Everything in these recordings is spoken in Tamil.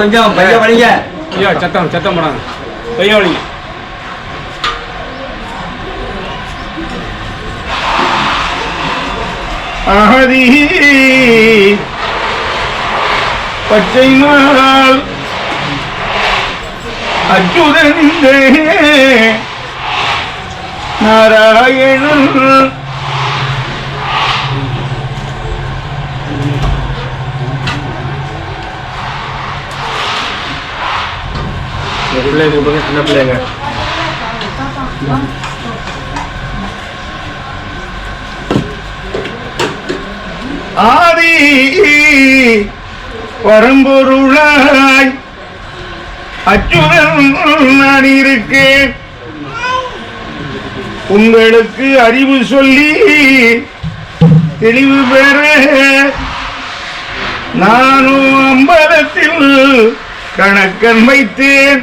கொஞ்சம் பைய வலிக்க ஐயா சத்தம் சத்தம் போடாங்க பையா வலிங்க அகதி பச்சை நாள். அச்சுதனிந்தே நாராயணன். பிள்ளைங்க கூப்பிடுங்க சின்ன பிள்ளைங்க. ஆதி பரம்பொருளாய் அச்சுடன் நான் இருக்கேன் உங்களுக்கு அறிவு சொல்லி தெளிவு பெற நானும் அம்பலத்தில் கணக்கன் வைத்தேன்.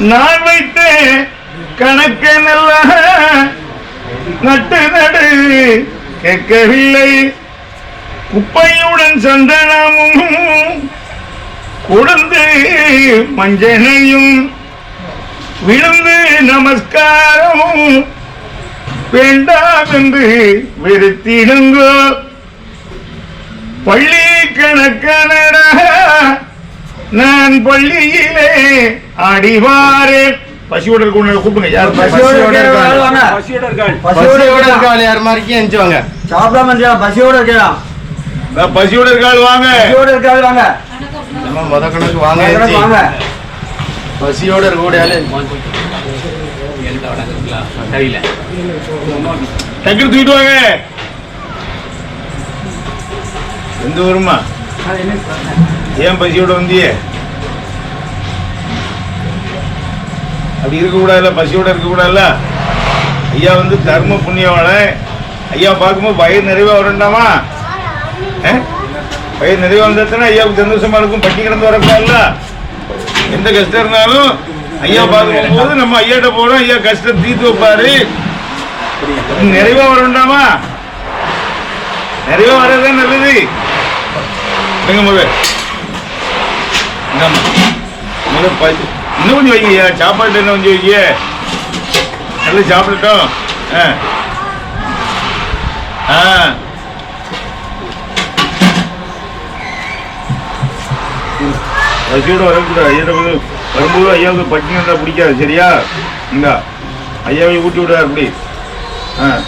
நான் வைத்த கணக்கனல்ல நட்டு நடு கேட்கவில்லை. குப்பையுடன் சந்தனமும் கொடுந்து மஞ்சனையும் விழுந்து நமஸ்காரமும் வேண்டாம் என்று வெறுத்திடுங்கோ பள்ளி கணக்கனடா நான் பள்ளியிலே ஆடிவாரேன் பசியோட இருக்க கூப்பிடுங்க. யார் பசியோட. பசியோட இருக்காள். பசியோட. இருக்காள் யார்? மாதிரி எஞ்சுவாங்க சாப்பிடாம இருக்கலாம் பசியோட இருக்கலாம் பசியோட இருக்காள் வாங்க. பசியோட இருக்காது வாங்க. நம்ம முத கணக்கு வாங்க வாங்க, பசியோட இருக்கக்கூடிய ஆளு டக்குனு தூக்கிட்டு வாங்க. எந்த ஊருமா ஏன் பசியோட வந்தியே? அப்படி இருக்கக்கூடாதுல்ல பசியோட இருக்கக்கூடாதுல்ல? ஐயா வந்து தர்ம புண்ணியவாளன் ஐயா பார்க்கும்போது வயிறு நிறைவாக வரண்டாமா? வயிறு நிறைவாக வந்தாச்சுன்னா ஐயாவுக்கு சந்தோஷமா இருக்கும் பட்டி கிடந்து வரக்கூடாதுல்ல? எந்த கஷ்டம் இருந்தாலும் ஐயா பார்க்கும்போது நம்ம ஐயாட்ட போகிறோம் ஐயா கஷ்டம் தீர்த்து வைப்பாரு. நிறைவாக வரண்டாமா? நிறைவாக வர்றது தான் நல்லது எங்க முதல் முதல் இன்னும் கொஞ்சம் வைங்க ஐயா சாப்பாடு என்ன கொஞ்சம் வைங்க நல்லா சாப்பிடட்டும். ஆ. ஆ. பசியோட வரக்கூடாது. ஐயா வரும்போது ஐயாவுக்கு பட்டினி இருந்தால் பிடிக்காது சரியா? இந்தா. ஐயாவை ஊட்டி விடாது அப்படி. ஆ.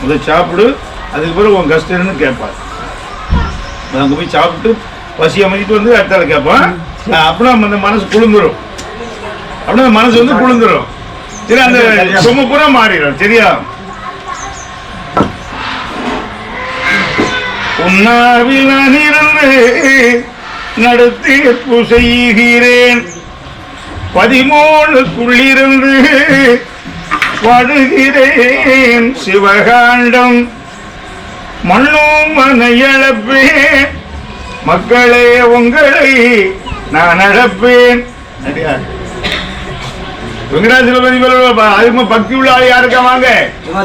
முதல் சாப்பிடு. அதுக்கு பிறகு உன் கஷ்டம் கேட்பார். அங்கே போய் சாப்பிட்டு பசி அமைச்சிட்டு வந்து அடுத்தால கேட்பான். அப்புறம் அந்த மனசு குளிந்துரும் அப்படின்னா அந்த மனசு வந்து குளிந்துரும் சரி அந்த சும பூரா மாறிடும் சரியா? உன்னாவில் நான் இருந்து நடத்தி செய்கிறேன் பதிமூணுக்குள்ளிருந்து வாடுகிறேன் சிவகாண்டம் மண்ணும் மனையளப்பேன். மக்களே உங்களை நான் அடியா. வெங்கடாச்சலபதி மேல அதிகமா பக்தி உள்ள ஆள் யாருக்கா வாங்க?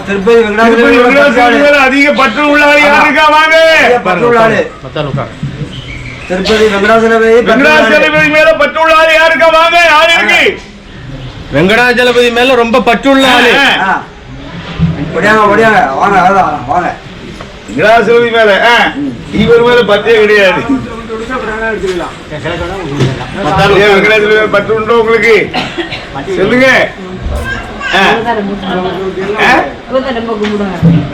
திருப்பதி வெங்கடாச்சலபதி வெங்கடாச்சலபதி மேல அதிக பற்று உள்ள ஆள் யாருக்கா வாங்க? ஆளு திருப்பதி வெங்கடாச்சலபதி ஆளு. வெங்கடாச்சலபதி மேல பற்று உள்ள ஆள் யாருக்கா வாங்க? ஆள் இருக்கு வெங்கடாஜலபதி மேல ரொம்ப பற்றுள்ள ஆளு ஆ. ஒடியாங்க ஒடியாங்க வாங்க அதான் வாங்க வெங்கடாச்சலபதி மேல இவர் மேல பற்றே கிடையாது. ஏன் வெங்கடாச்சலபதி உண்டோ உங்களுக்கு சொல்லுங்க ஆ. ஆ?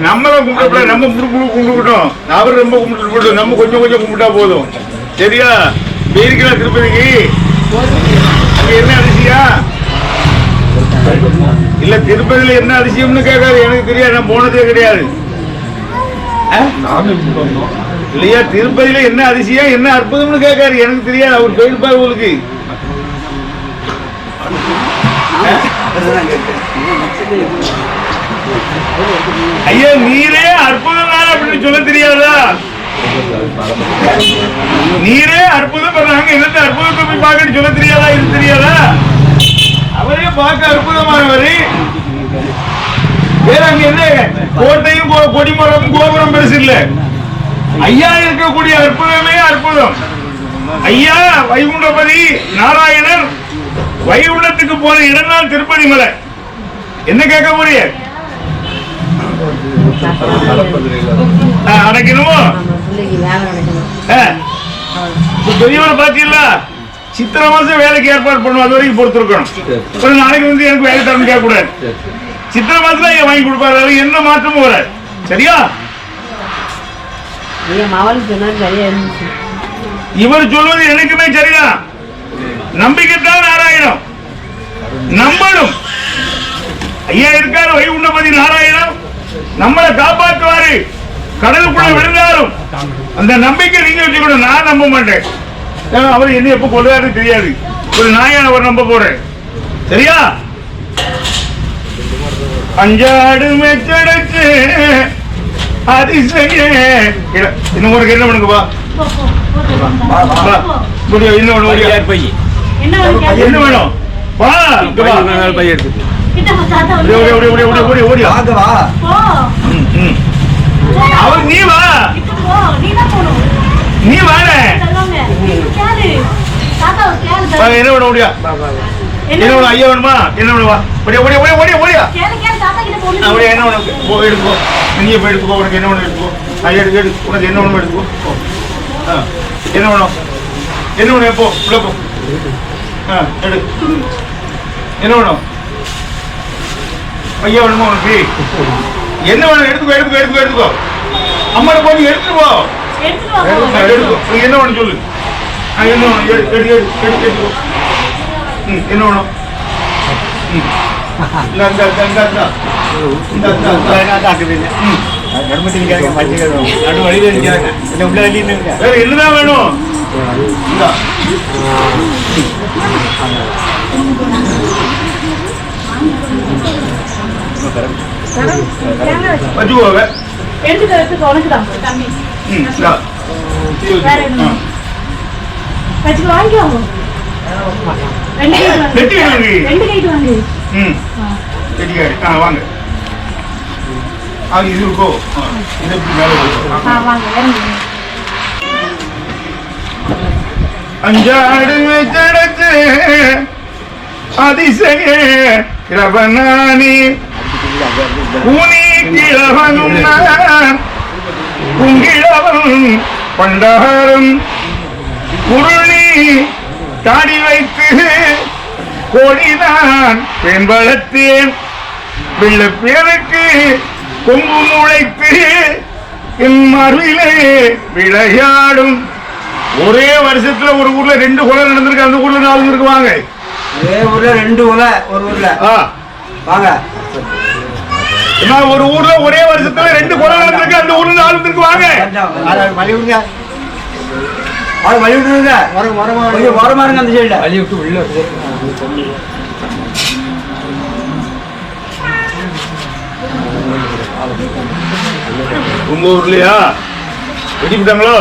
நம்மளும் கும்பிட நம்ம முடுக்கு கும்பிட்டுக்கிட்டோம் அவர் ரொம்ப கும்பிட்டு போட்டோம் நம்ம கொஞ்சம் கொஞ்சம் கும்பிட்டா போதும் சரியா போயிருக்கலாம் திருப்பதிக்கு அங்க என்ன அரிசியா இல்ல திருப்பதியில என்ன அதிசயம்னு கேட்காது எனக்கு தெரியாது நான் போனதே கிடையாது ஆ? இல்லையா? திருப்பதியில என்ன அதிசயம் என்ன அற்புதம்னு கேட்காரு. எனக்கு தெரியாது அவர் போயிருப்பாரு உங்களுக்கு. ஐயா நீரே அற்புதம் தான் அப்படின்னு சொல்ல தெரியாதா? நீரே அற்புதம் பண்ணாங்க. என்னத்த அற்புதத்தை போய் பார்க்கன்னு சொல்ல தெரியாதா? இது தெரியாதா? அவரே பார்க்க அற்புதமானவர். வேற அங்க என்ன? கோட்டையும் கோ- கொடிமரம் கோபுரம் பெருசு இல்லை. ஐயா இருக்கக்கூடிய அற்புதமே அற்புதம். ஐயா வைகுண்டபதி நாராயணர் வைகுண்டத்துக்கு போன இடம் தான் திருப்பதி மலை. என்ன கேட்க போறீங்க? அடைக்கணுமோ? பெரியவரை பாத்தீங்களா சித்திரை மாசம் வேலைக்கு ஏற்பாடு பண்ணுவோம். அது வரைக்கும் பொறுத்திருக்கணும். ஒரு நாளைக்கு வந்து எனக்கு வேலை தரணும் கேட்க கூடாது சித்திரை மாசம் தான் வாங்கி கொடுப்பாரு. என்ன மாற்றமும் வராது. சரியா? இவர் சொல்வது எனக்குமே சரிதான். நம்பிக்கைத்தான் நாராயணம். நம்பணும் ஐயா இருக்காரு வைகுண்டபதி நாராயணம். நம்மளை காப்பாற்றுவாரு. கடலுக்குள்ள விழுந்தாலும் அந்த நம்பிக்கை நீங்க வச்சுக்கணும். நான் நம்ப மாட்டேன். அவர் என்ன எப்ப கொள்வாரு தெரியாது. ஒரு நாயன் அவர் நம்ப போறேன். சரியா? அஞ்சாடு மெச்சடைச்சு இன்னும் உனக்கு என்ன பண்ணுங்கப்பா முடியும் இன்னும் ஒன்று முடியாது பை என்ன வேணும்? வா பை. எடுத்து அவர் நீ வா. நீ வாட. என்ன பண்ண முடியா? என்ன ஐயா வேணுமா? என்ன பண்ணுவா ஓடியா ஓடியா ஓடியா ஓடியா. ஓடியா என்ன வேணும் போ எடுத்துக்கோ நீயே போய் எடுத்துக்கோ உனக்கு என்ன வேணும்? எடுத்துக்கோ ஆ, எடுத்து எடுத்து உனக்கு என்ன வேணும் எடுத்துக்கோ. போ. ஆ, என்ன வேணும்? என்ன வேணும்? எப்போ உள்ள போ. ஆ எடு. என்ன வேணும்? ஐயா வேணுமா உனக்கு? என்ன வேணும்? எடுத்துக்கோ எடுத்துக்கோ எடுத்துக்கோ எடுத்துக்கோ. அம்மாட்ட போய் எடுத்துட்டு போ. எடுத்துக்கோ. உனக்கு என்ன வேணும் சொல்லு. என்ன வேணும்? எடு எடு எடு எடு எடுத்துக்கோ. ம் என்ன வேணும்? ம். வேற என்னதான் வேணும் வச்சுக்கோங்க எடுத்துக்க எடுத்துக்க உனக்கு தான் தம்பி வேற என்ன வச்சுக்க வாங்கிக்கோங்க ரெண்டு கைட்டு வாங்கு ரெண்டு கைட்டு வாங்கு ம். செட்டிக்காடு ஆ வாங்க. அது இது இருக்கோ இது எப்படி மேலே அஞ்சாடுமை கிடக்கு அதிசய கிரபனானி உனி கிழவனும் குங்கிழவன் பண்டாரம். குருணி தாடி வைத்து கோடிதான் பெண் வளர்த்தேன் வெள்ள பேருக்கு கொம்பு முளைத்து என் மருவிலே விளையாடும். ஒரே வருஷத்துல ஒரு ஊர்ல ரெண்டு கொலை நடந்திருக்கு அந்த ஊர்ல நாலு பேருக்கு வாங்க ஒரே ஊர்ல ரெண்டு உலை ஒரு ஊர்ல. வாங்க. ஒரு ஊர்ல ஒரே வருஷத்துல ரெண்டு கொலை நடந்திருக்கு அந்த ஊர்ல நாலு பேருக்கு வாங்க விட்டுருங்க கொஞ்சம் ஓரமா இருங்க அந்த சைடுல வழி விட்டு உள்ள உங்க ஊர்லயா? வெட்டி விட்டாங்களோ?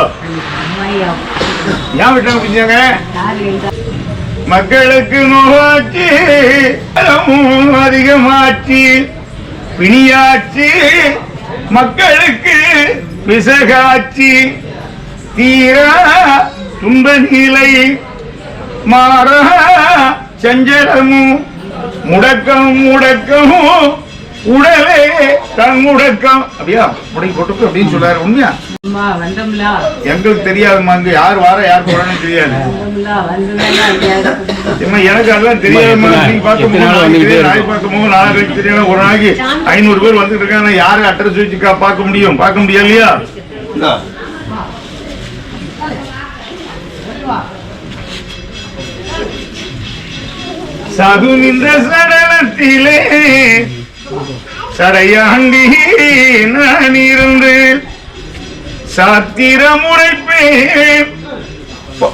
ஏன் விட்டாங்க பிடிச்சாங்க மக்களுக்கு நோவாச்சு அதிகமாச்சு பிணியாச்சு மக்களுக்கு பிசகாச்சு தீரா துன்ப நிலை மாறா சஞ்சலமும் முடக்கம் முடக்கமும் உடலே தன் முடக்கம். அப்படியா? முடக்கி கொட்டுக்கு அப்படின்னு சொல்றாரு. உண்மையா? அம்மா வந்தோம்ல. எங்களுக்கு தெரியாதுமா இங்க யார் வார யார் போறான்னு தெரியாது. எனக்கு அதெல்லாம் தெரியாதுமா எத்தனை- நீ பார்க்கும் போது எத்தனை நாள் நாளைக்கு தெரியும் ஒரு நாளைக்கு ஐநூறு பேர் வந்துட்டு இருக்காங்க. யாரு அட்ரஸ் வச்சு கா- பார்க்க முடியும். பார்க்க முடியாது இல்லையா? இந்தா. சாது நின்ற சடலத்திலே சடையாண்டி நான் இருந்தேன். சாத்திரம் உரைப்பேன் ப-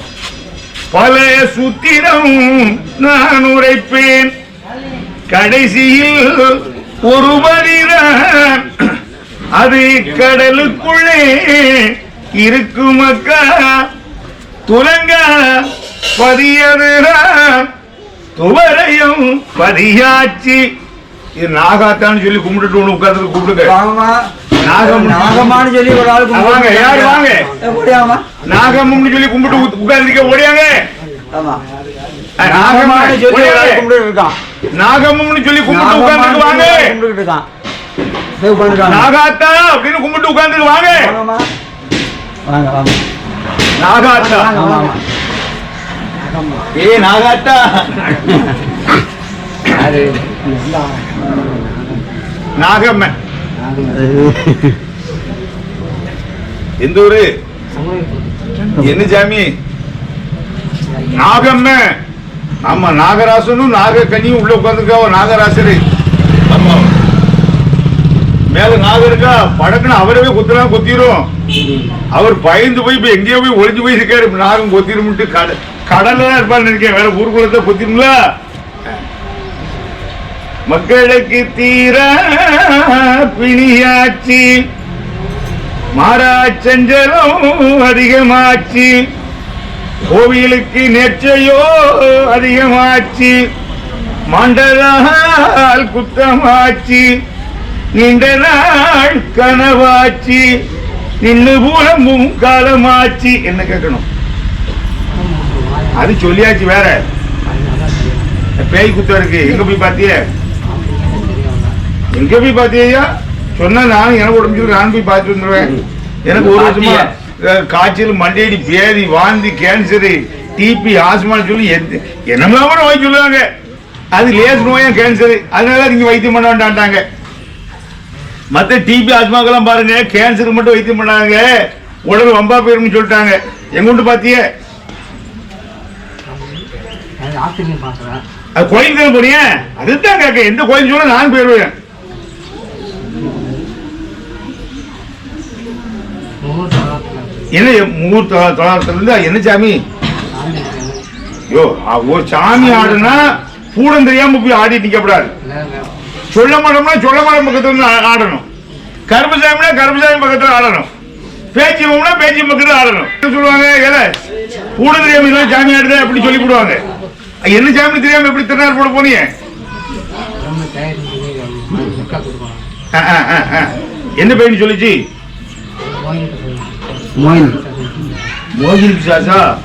பழைய சுத்திரம் நான் உரைப்பேன். கடைசியில் ஒரு மனிதன் அது கடலுக்குள்ளே இருக்கும் அக்கா துலங்க பதியதுதான். துவரையும் பதியாச்சு. இது நாகாத்தான்னு சொல்லி கும்பிட்டுட்டு ஒண்ணு உட்கார்ந்து கூப்பிடுங்க. நாகம். நாகம்மான்னு சொல்லி ஒரு ஆள் வாங்க, யாரு வாங்க? நாகம்னு சொல்லி கும்பிட்டு உட்கார்ந்துக்க ஓடியாங்க. நாகம்மான்னு சொல்லி ஒரு ஆள் கும்பிட்டு இருக்கான். நாகம்னு சொல்லி கும்பிட்டு உட்கார்ந்துக்கு வாங்க. கும்பிட்டு இருக்கான். நாகாத்தா அப்படின்னு கும்பிட்டு உட்கார்ந்துக்கு வாங்க. வாங்க வாங்க. நாகாத்தா. ஏ நாகாத்தா நாகம்மன். எந்த ஊரு? என்ன சாமி நாகம்மன். ஆமா நாகராசனும் நாகக்கனியும் உள்ள உட்காந்துருக்காவ நாகராசரு. ஆமா. மேல நாகம் இருக்கா? படக்குன்னு அவரவே குத்துனா குத்திரும். அவர் பயந்து போய் இப்ப எங்கேயோ போய் ஒளிஞ்சு போய் இருக்காரு நாகம் கொத்திருமுட்டு கட. கடல்ல தான் இருப்பான்னு நினைக்கிறேன். வேற ஊருக்குள்ள தான் மக்களுக்கு தீர பிணியாச்சு. மாறா செஞ்சலும் அதிகமாச்சு. கோவிலுக்கு நெச்சையோ அதிகமாச்சு. மண்டலால் குத்தமாச்சு. நீண்ட நாள் கனவாச்சு. நின்று பூலமும் காலமாச்சு. என்ன கேட்கணும்? அது சொல்லியாச்சு வேற. பேய் குத்தம் இருக்கு. எங்க போய் பாத்திய? எங்க போய் பாத்தியா சொன்னா நான் எனக்கு உடம்பு நான் போய் பார்த்து வந்துருவேன். எனக்கு ஒரு வருஷமா காய்ச்சல் மண்டையடி பேதி வாந்தி கேன்சரு டிபி ஆஸ்மான்னு சொல்லி எந்த- என்னமெல்லாம் நோய் சொல்லுவாங்க. அது லேஸ் நோயா கேன்சரு அதனால நீங்க வைத்தியம் பண்ண வேண்டாண்டாங்க மத்த டிபி ஆஸ்மாக்கெல்லாம் பாருங்க. கேன்சருக்கு மட்டும் வைத்தியம் பண்ணாங்க. உடல் வம்பா போயிரும்னு சொல்லிட்டாங்க. எங்குண்டு பாத்தியே? அது கோயிலுக்கு தானே போறீங்க அதுதான் கேட்க எந்த கோயில் சொல்ல நான் போயிருவேன் என்ன முகூர்த்த தொழாரத்துல இருந்து என்ன சாமி? யோ அ- ஒரு சாமி ஆடுனா பூடம் தெரியாம போய் ஆடி நிக்கப்படாது சொல்ல மாட்டோம்னா சொல்ல மாட்டோம் பக்கத்துல ஆடணும். கருப்பசாமினா கருப்பசாமி பக்கத்துல ஆடணும். பேச்சியம்னா பேச்சி பக்கத்துல ஆடணும். சொல்லுவாங்க ஏல? பூடம் தெரியாம சாமி ஆடுது அப்படி சொல்லி போடுவாங்க என்ன சாமி தெரியாம எப்படி திருநாள் போட போனீங்க? ஆ, ஆ, ஆ, ஆ. என்ன பெயின் சொல்லிச்சு? மோகினி. பிசாசா?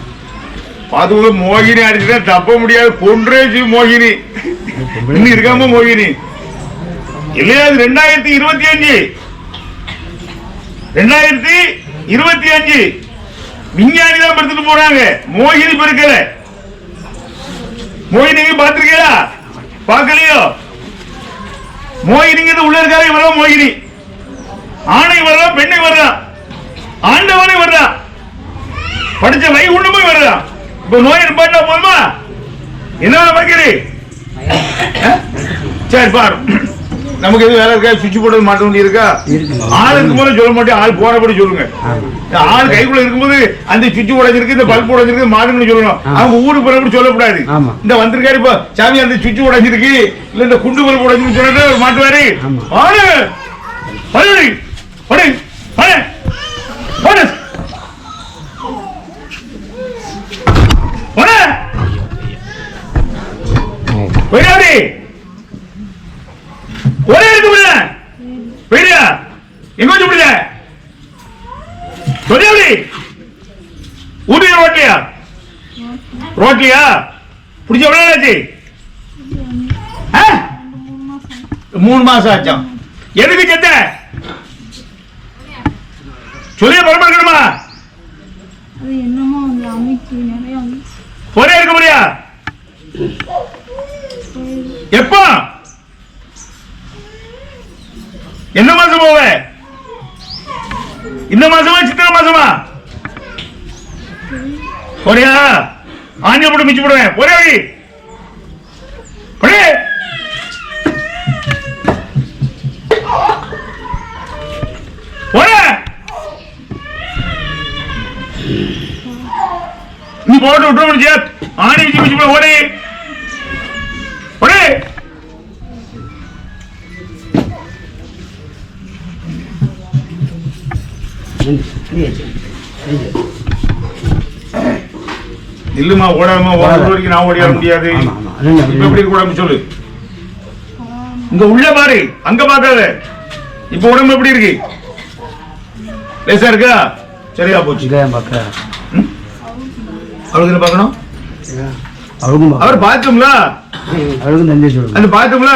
பாத்துக்கோ மோகினி அடிச்சுட்டா தப்ப முடியாது. கொன்றேச்சு மோகினி. இன்னும் இருக்காம மோகினி. இல்லையா அது ரெண்டாயிரத்தி இருபத்தி அஞ்சு? ரெண்டாயிரத்தி இருபத்தி அஞ்சு. விஞ்ஞானி தான் படுத்துட்டு போறாங்க. மோகினி பெருக்கல. மோகினிங்க பாத்திருக்கீங்களா பார்க்கலையோ? மோகினிங்கிறது உள்ள இருக்காரு இவரெல்லாம் மோகினி. ஆணை வரலாம் பெண்ணை வர்றா ஆண்டவனை வர்றான் படிச்ச வை உண்டு போய் வர்றான் இப்ப நோய் நிப்பாட்டா போதுமா? என்ன வைக்கிறீ சரி பாரு. நமக்கு எதுவும் வேலை இருக்கா? சுவிட்ச் போட்டு மாட்ட வேண்டி இருக்கா? ஆளுக்கு போல சொல்ல மாட்டேன். ஆள் போறபடி சொல்லுங்க. ஆள் கைக்குள்ள இருக்கும்போது அந்த சுவிட்ச் உடைஞ்சிருக்கு இந்த பல்ப் உடைஞ்சிருக்கு மாடுன்னு சொல்லணும். அவங்க ஊருக்கு போறபடி சொல்லக்கூடாது. இந்த வந்திருக்காரு இப்போ சாமி அந்த சுவிட்ச் உடைஞ்சிருக்கு இல்ல இந்த குண்டு பல்ப் உடைஞ்சிருக்கு சொல்லிட்டு மாட்டுவாரு. ஆளு! படி படி படி படி. போட. ஒரே இருக்குமில்ல புரியலையா எங்க வச்சு முடியல சொல்லி அப்படி. ஊட்டி ரோட்டியா? ரோட்டியா? பிடிச்ச எவ்வளோ ஆச்சு மூணு மாசம் ஆச்சாம் எதுக்கு செத்த? சொல்லிய பரமா இருக்கணுமா? ஒரே இருக்க முடியா? எப்போ? என்ன மாசம் போவ இந்த மாசமா சித்திர மாசமா? ஒரேயா ஆஞ்சல் போட்டு மிச்சு போடுவேன். ஒரே வழி ஒரே ஒரே நீ போட்டு விட்டுருவோம் ஆணி மிச்சு மிச்சு போட ஓடி. இல்லம்மா ஓடாம ஓடுற வரைக்கும் நான் ஓடிட முடியாது. இப்ப எப்படி உடம்பு சொல்லு? இங்க உள்ள பாரு அங்க பார்க்காத. இப்ப உடம்பு எப்படி இருக்கு? லேசா இருக்கா? சரியா போச்சு. அவளுக்கு பார்க்கணும்? அவருக்கும் அவர் சொல்லுங்க அந்த பாத்ரூம்ல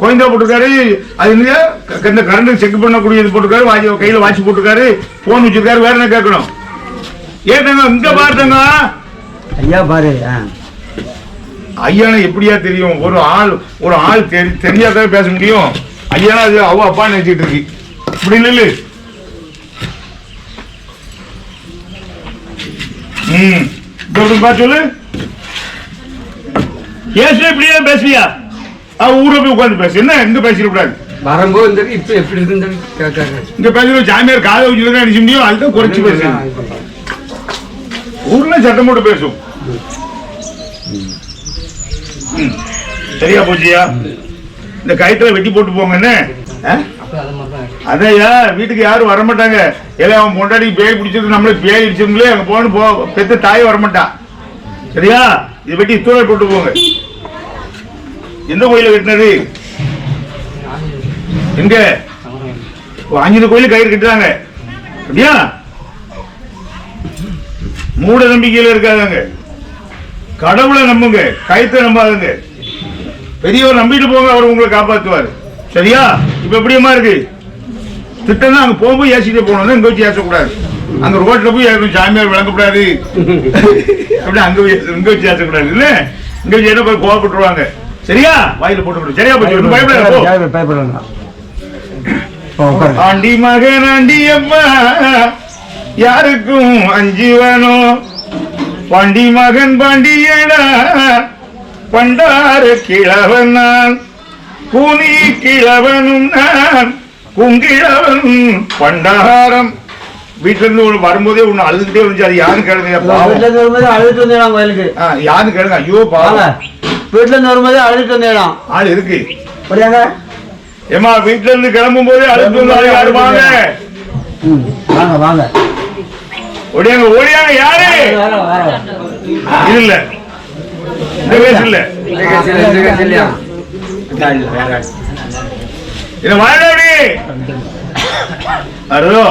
கோயந்தா போட்டிருக்காரு. அது இந்த கரண்ட் செக் பண்ணக்கூடியது போட்டிருக்காரு. வாட்சி கையில வாட்ச் போட்டிருக்காரு. போன் வச்சிருக்காரு. வேற என்ன கேட்கணும்? ஏட்டங்க இங்க பார்த்தங்க ஐயா பாரு. ஐயானா எப்படியா தெரியும்? ஒரு ஆள் ஒரு ஆள் தெரி தெரியாதான் பேச முடியும். ஐயானா அது அவ அப்பா நினைச்சிட்டு இருக்கு. இப்படி நில்லு. ம். பார்த்து சொல்லு. ஏசு இப்படியே பேசுவியா ஊரை போய் உட்காந்து பேசு. என்ன? இங்க பேசிட கூடாது? வரும்போது இந்த இப்ப எப்படி இங்க பேசுற சாமியார் காதை வச்சுதான் அடிச்சு முடியும்? அதுதான் குறைச்சு பேசு ஊர்ல சட்டம் போட்டு பேசும். சரியா போச்சியா? இந்த கயித்துல வெட்டி போட்டு போங்க என்ன? ஆ? அதையா? வீட்டுக்கு யாரும் வர மாட்டாங்க ஏன்னா அவன் பொண்டாடி பேய் பிடிச்சது நம்மளே பேய் அடிச்சவங்களே அங்க போன போ பெத்த தாய் வரமாட்டா. சரியா? இதை வெட்டி தூர போட்டு போங்க. எந்த கோயில கட்டினது? எங்க? ஆஞ்சநேய கோயில கயிறு கட்டுறாங்க. அப்படியா? மூட நம்பிக்கையில இருக்காதங்க கடவுளை நம்புங்க கயத்தை நம்பாதுங்க பெரியவர் நம்பிட்டு போங்க அவர் உங்களை காப்பாத்துவார். சரியா? இப்ப எப்படியம்மா இருக்கு? திட்டம் அங்க போகும்போது ஏசிட்டு போகணும் இங்க வச்சு ஏசக்கூடாது. அங்க ரோட்ல போய் ஏசணும் சாமியார் விளங்கக்கூடாது. அப்படி அங்க இங்க வச்சு ஏசக்கூடாது இல்ல? இங்க வச்சு என்ன போய் கோவப்பட்டுருவாங்க? சரியா? வாயில போட்டு சரியா போச்சு பயப்படாத போ. பயப்பட- பயப்படுறாங்க ஓ, உட்காருங்க. ஆண்டி மகன் ஆண்டி அம்மா. யாருக்கும் அஞ்சுவனோ பாண்டி மகன் பாண்டியடா பண்டார கிழவன் நான். கூனி கிழவனும் நான். குங்கிழவன் பண்டாரம். வீட்டுல இருந்து ஒண்ணு வரும்போதே ஒண்ணு அழுதுகிட்டே இருந்துச்சு. அது யாரும் கேளுங்க யாரும் கேளுங்க. ஐயோ பாவம். வீட்டுல இருந்து வரும்போது அழுதுட்டு வந்தேன் ஆள் இருக்கு. அப்படியாங்க? ஏமா வீட்டுல இருந்து கிளம்பும் போதே வந்தாலும் யாரு வாங்க. வாங்க ஓடியாங்க ஓடியாங்க யாரு? இல்ல. இந்த வயசு இல்ல. இது வாழாடி அருதோ.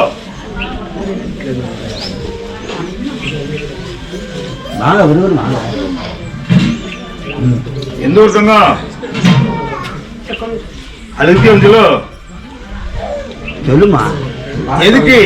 வாங்க விரும்புங்க வாங்க. எந்த ஒரு சங்கம் அறுபத்தி அஞ்சு சொல்லுமா? எதுக்கு?